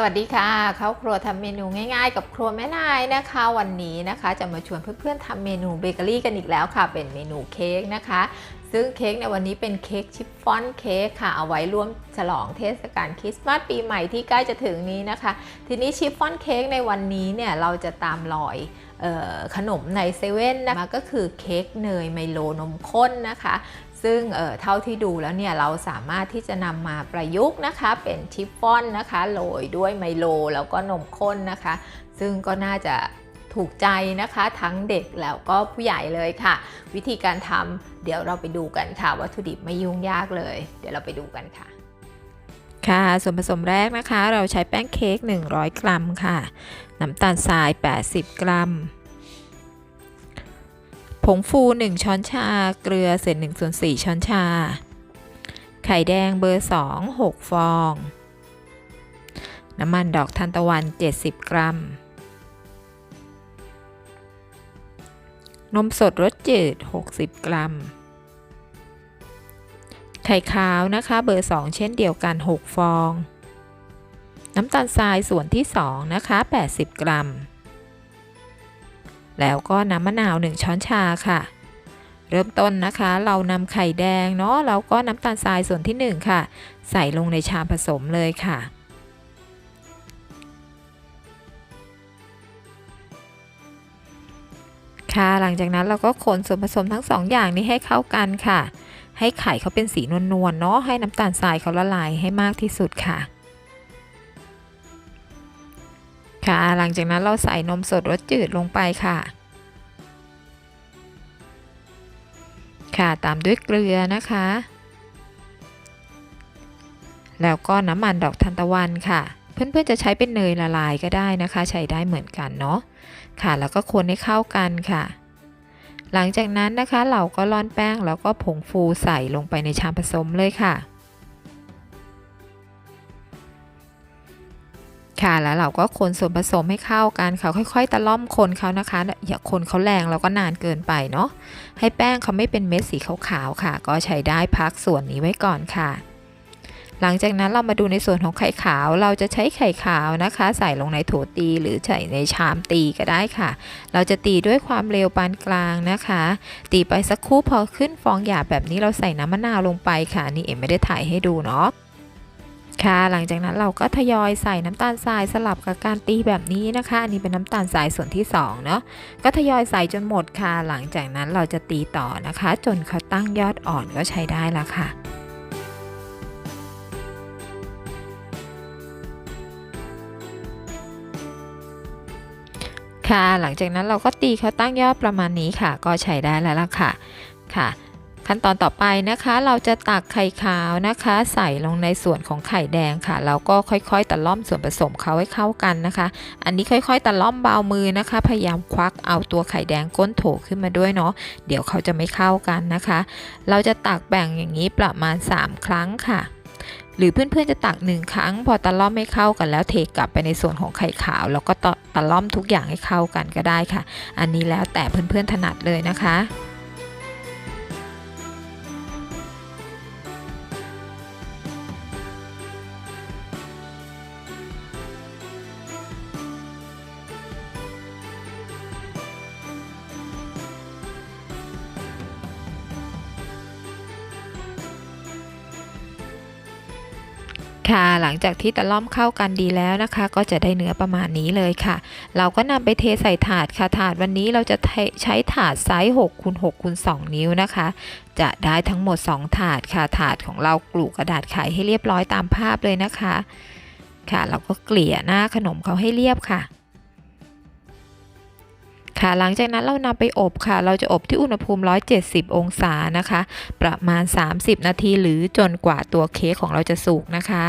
สวัสดีค่ะเข้าครัวทำเมนูง่ายๆ กับครัวแม่นายนะคะ วันนี้นะคะจะมาชวนเพื่อนๆทำเมนูเบเกอรี่กันอีกแล้วค่ะ เป็นเมนูเค้กนะคะ ซึ่งเค้กในวันนี้เป็นเค้กชิฟฟ่อนเค้กค่ะ เอาไว้ร่วมฉลองเทศกาลคริสต์มาสปีใหม่ที่ใกล้จะถึงนี้นะคะ ทีนี้ชิฟฟ่อนเค้กในวันนี้เนี่ยเราจะตามรอยออขนมในเซเว่นนะคะก็คือเค้กเนยไมโลนมข้นนะคะ ซึ่งเเท่าที่ดูแล้วเนี่ยเราสามารถที่จะนำมาประยุกต์นะคะ เป็นชิฟฟอนนะคะโรยด้วยไมโลแล้วก็นมข้นนะคะ ซึ่งก็น่าจะถูกใจนะคะทั้งเด็กแล้วก็ผู้ใหญ่เลยค่ะ วิธีการทำเดี๋ยวเราไปดูกันค่ะ วัตถุดิบไม่ยุ่งยากเลย เดี๋ยวเราไปดูกันค่ะ ค่ะส่วนผสมแรกนะคะ เราใช้แป้งเค้ก100 กรัมค่ะ น้ำตาลทราย 80 กรัม งฟู 1 ช้อนชา เกลือเศษ1ส่วน4ช้อนชา ไข่แดงเบอร์ 2 6 ฟอง น้ำมันดอกทานตะวัน 70 กรัม นมสดรสจืด 60 กรัม ไข่ขาวนะคะเบอร์ 2 เช่นเดียวกัน 6 ฟอง น้ำตาลทรายส่วนที่ 2 นะคะ 80 กรัม แล้วก็น้ำมะนาว 1 ช้อนชาค่ะ เริ่มต้นนะคะ เรานำไข่แดงเนาะแล้วก็น้ำตาลทรายส่วนที่ 1 ค่ะ ใส่ลงในชามผสมเลยค่ะค่ะหลังจากนั้นเราก็คนส่วนผสมทั้งสองอย่างนี้ให้เข้ากันค่ะ ให้ไข่เขาเป็นสีนวลๆเนาะให้น้ำตาลทรายเขาละลายให้มากที่สุดค่ะ ค่ะ หลังจากนั้นเราใส่นมสดรสจืดลงไปค่ะ ค่ะตามด้วยเกลือนะคะ แล้วก็น้ำมันดอกทานตะวันค่ะ เพื่อนๆจะใช้เป็นเนยละลายก็ได้นะคะ ใช้ได้เหมือนกันเนาะค่ะ แล้วก็คนให้เข้ากันค่ะ หลังจากนั้นนะคะเราก็ร่อนแป้งแล้วก็ผงฟูใส่ลงไปในชามผสมเลยค่ะ ค่ะแล้วเราก็คนส่วนผสมให้เข้ากันค่ะค่อย ๆ ตะล่อมคนเขานะคะ อย่าคนเขาแรงแล้วก็นานเกินไปเนาะให้แป้งเขาไม่เป็นเม็ดสีขาวๆค่ะ ก็ใช้ได้พักส่วนนี้ไว้ก่อนค่ะ หลังจากนั้นเรามาดูในส่วนของไข่ขาว เราจะใช้ไข่ขาวนะคะ ใส่ลงในโถตีหรือใส่ในชามตีก็ได้ค่ะ เราจะตีด้วยความเร็วปานกลางนะคะ ตีไปสักครู่พอขึ้นฟองหยาบแบบนี้เราใส่น้ำมะนาวลงไปค่ะ นี่เอ็มไม่ได้ถ่ายให้ดูเนาะ ค่ะ หลังจากนั้นเราก็ทยอยใส่น้ำตาลทรายสลับกับการตีแบบนี้นะคะ อันนี้เป็นน้ำตาลทรายส่วนที่2เนาะ ก็ทยอยใส่จนหมดค่ะ หลังจากนั้นเราจะตีต่อนะคะ จนเขาตั้งยอดอ่อนก็ใช้ได้ละค่ะค่ะ หลังจากนั้นเราก็ตีเขาตั้งยอดประมาณนี้ค่ะ ก็ใช้ได้แล้วล่ะค่ะ ค่ะ ขั้นตอนต่อไปนะคะ เราจะตักไข่ขาวนะคะ ใส่ลงในส่วนของไข่แดงค่ะแล้วก็ค่อยๆตะล่อมส่วนผสมเขาให้เข้ากันนะคะ อันนี้ค่อยๆตะล่อมเบามือนะคะ พยายามควักเอาตัวไข่แดงก้นโถขึ้นมาด้วยเนาะเดี๋ยวเขาจะไม่เข้ากันนะคะ เราจะตักแบ่งอย่างนี้ประมาณ 3 ครั้งค่ะหรือเพื่อนๆจะตักหนึ่งครั้ง พอตะล่อมไม่เข้ากันแล้วเทกลับไปในส่วนของไข่ขาว แล้วก็ตะตะล่อมทุกอย่างให้เข้ากันก็ได้ค่ะ อันนี้แล้วแต่เพื่อนๆถนัดเลยนะคะ ค่ะ หลังจากที่ตะล่อมเข้ากันดีแล้วนะคะ ก็จะได้เนื้อประมาณนี้เลยค่ะ เราก็นำไปเทใส่ถาดค่ะ ถาดวันนี้เราจะใช้ถาดไซส์6คูณ6คูณ2นิ้วนะคะ จะได้ทั้งหมด 2 ถาดค่ะ ถาดของเรากลูกกระดาษไขให้เรียบร้อยตามภาพเลยนะคะ ค่ะ เราก็เกลี่ยหน้าขนมเขาให้เรียบค่ะ ค่ะ หลังจากนั้นเรานำไปอบค่ะ เราจะอบที่อุณหภูมิ 170 องศานะคะ ประมาณ 30 นาทีหรือจนกว่าตัวเค้กของเราจะสุกนะคะ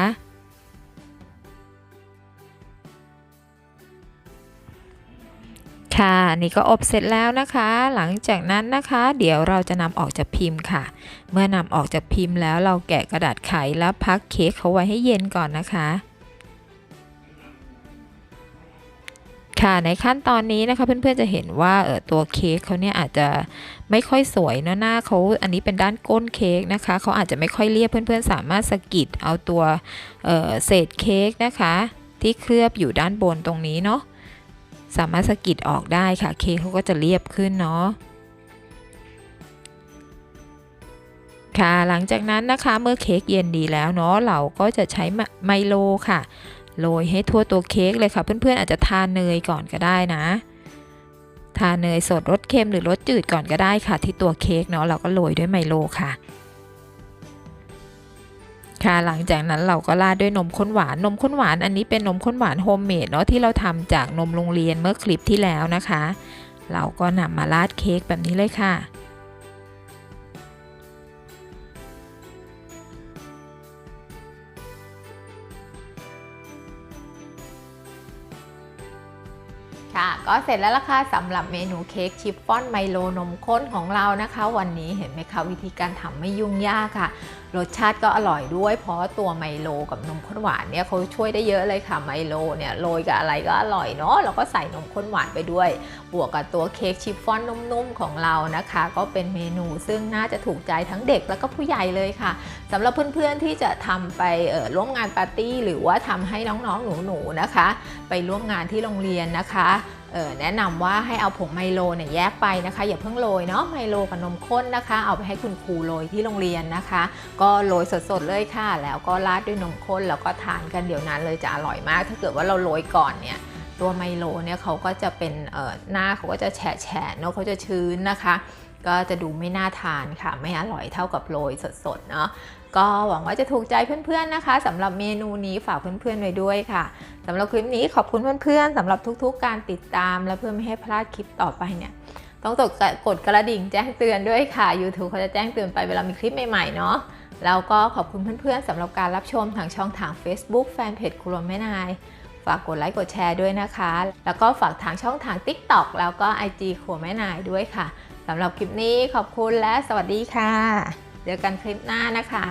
ค่ะนี่ก็อบเสร็จแล้วนะคะ หลังจากนั้นนะคะ เดี๋ยวเราจะนำออกจากพิมพ์ค่ะ เมื่อนำออกจากพิมพ์แล้วเราแกะกระดาษไขแล้วพักเค้กเขาไว้ให้เย็นก่อนนะคะ ค่ะในขั้นตอนนี้นะคะเพื่อนๆจะเห็นว่าเออตัวเค้กเขาเนี่ยอาจจะไม่ค่อยสวยเนอะหน้าเขาอันนี้เป็นด้านก้นเค้กนะคะเขาอาจจะไม่ค่อยเรียบเพื่อนๆ สามารถสกิดเอาตัวเออเศษเค้กนะคะ ที่เคลือบอยู่ด้านบนตรงนี้เนาะสามารถสกิดออกได้ค่ะเค้กเขาก็จะเรียบขึ้นเนาะค่ะหลังจากนั้นนะคะเมื่อเค้กเย็นดีแล้วเนาะเราก็จะใช้ไมโลค่ะ โรยให้ทั่วตัวเค้กเลยค่ะ เพื่อนๆอาจจะทานเนยก่อนก็ได้นะ ทาเนยสดรสเค็มหรือรสจืดก่อนก็ได้ค่ะ ที่ตัวเค้กเนาะเราก็โรยด้วยไมโลค่ะ ค่ะหลังจากนั้นเราก็ราดด้วยนมข้นหวานนมข้นหวานอันนี้เป็นนมข้นหวานโฮมเมดเนาะที่เราทำจากนมโรงเรียนเมื่อคลิปที่แล้วนะคะ เราก็นำมาราดเค้กแบบนี้เลยค่ะ ค่ะ ก็เสร็จแล้วล่ะค่ะสำหรับเมนูเค้กชิฟฟ่อนไมโลนมข้นของเรานะคะ วันนี้เห็นไหมคะวิธีการทำไม่ยุ่งยากค่ะ รสชาติก็อร่อยด้วย เพราะตัวไมโลกับนมข้นหวานเนี่ยเขาช่วยได้เยอะเลยค่ะไมโลเนี่ยโรยกับอะไรก็อร่อยเนาะแล้วก็ใส่นมข้นหวานไปด้วย บวกกับตัวเค้กชิฟฟ่อนนุ่มๆของเรานะคะ ก็เป็นเมนูซึ่งน่าจะถูกใจทั้งเด็กแล้วก็ผู้ใหญ่เลยค่ะสำหรับเพื่อนๆที่จะทำไปร่วมงานปาร์ตี้ หรือว่าทำให้น้องๆหนูๆนะคะ ไปร่วมงานที่โรงเรียนนะคะ แนะนำว่าให้เอาผงไมโลเนี่ยแยกไปนะคะ อย่าเพิ่งโรยเนาะไมโลกับนมข้นนะคะ เอาไปให้คุณครูโรยที่โรงเรียนนะคะ ก็โรยสดๆเลยค่ะ แล้วก็ราดด้วยนมข้นแล้วก็ทานกันเดี๋ยวนั้นเลยจะอร่อยมาก ถ้าเกิดว่าเราโรยก่อนเนี่ยตัวไมโลเนี่ยเขาก็จะเป็นเอ่อหน้าเขาก็จะแฉะแฉะเนาะเขาจะชื้นนะคะ ก็จะดูไม่น่าทานค่ะ ไม่อร่อยเท่ากับโรยสดๆเนาะ ก็หวังว่าจะถูกใจเพื่อนๆนะคะสำหรับเมนูนี้ฝากเพื่อนๆไว้ด้วยค่ะสำหรับคลิปนี้ขอบคุณเพื่อนๆสำหรับทุกๆ การติดตาม และเพื่อไม่ให้พลาดคลิปต่อไปเนี่ยต้องกดกดกระดิ่งแจ้งเตือนด้วยค่ะ YouTube เขาจะแจ้งเตือนไปเวลามีคลิปใหม่ๆเนาะแล้วก็ขอบคุณเพื่อนๆสำหรับการรับชมทางช่องทาง Facebook แฟนเพจครัวแม่นาย ฝากกดไลค์กดแชร์ด้วยนะคะ แล้วก็ฝากทางช่องทาง TikTok แล้วก็ IG ครัวแม่นายด้วยค่ะสำหรับคลิปนี้ขอบคุณและสวัสดีค่ะ เจอกันคลิปหน้านะคะ